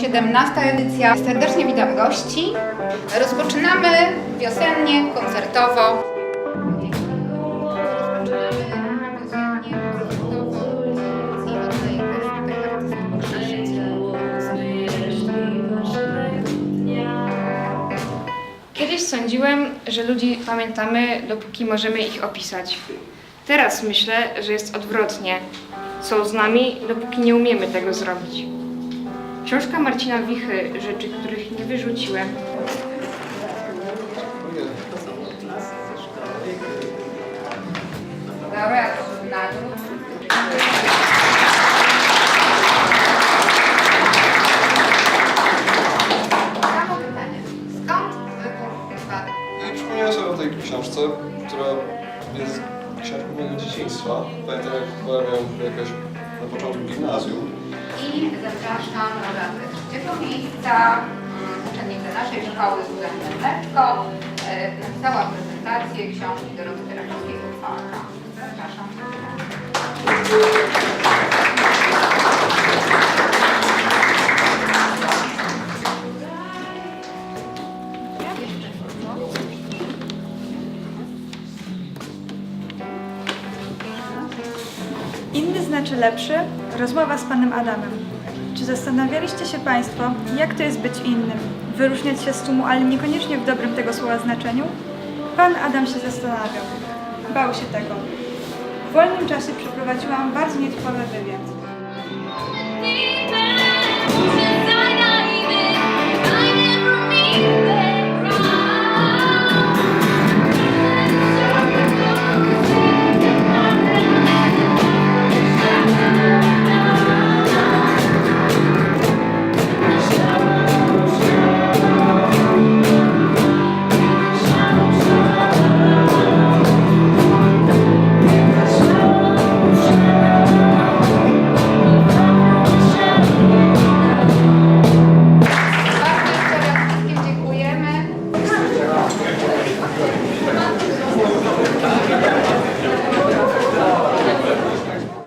17 edycja. Serdecznie witam gości. Rozpoczynamy wiosennie, koncertowo. Kiedyś sądziłem, że ludzi pamiętamy, dopóki możemy ich opisać. Teraz myślę, że jest odwrotnie. Są z nami, dopóki nie umiemy tego zrobić. Książka Marcina Wichy, rzeczy, których nie wyrzuciłem, laureat nagród. Samo pytanie. Skąd wybór? Ja przypomniałem sobie o tej książce, która jest książką mojego dzieciństwa. Pamiętam jak miałem jakaś na początku gimnazjum. I zapraszam na mm, uczennicę naszej szkoły Mleczko. E, Napisała prezentację książki Doroty Terakowskiej-Uchwałka. Zapraszam. Inny znaczy lepszy. Rozmowa z panem Adamem. Czy zastanawialiście się Państwo, jak to jest być innym? Wyróżniać się z tłumu, ale niekoniecznie w dobrym tego słowa znaczeniu? Pan Adam się zastanawiał. Bał się tego. W wolnym czasie przeprowadziłam bardzo nietypowy wywiad.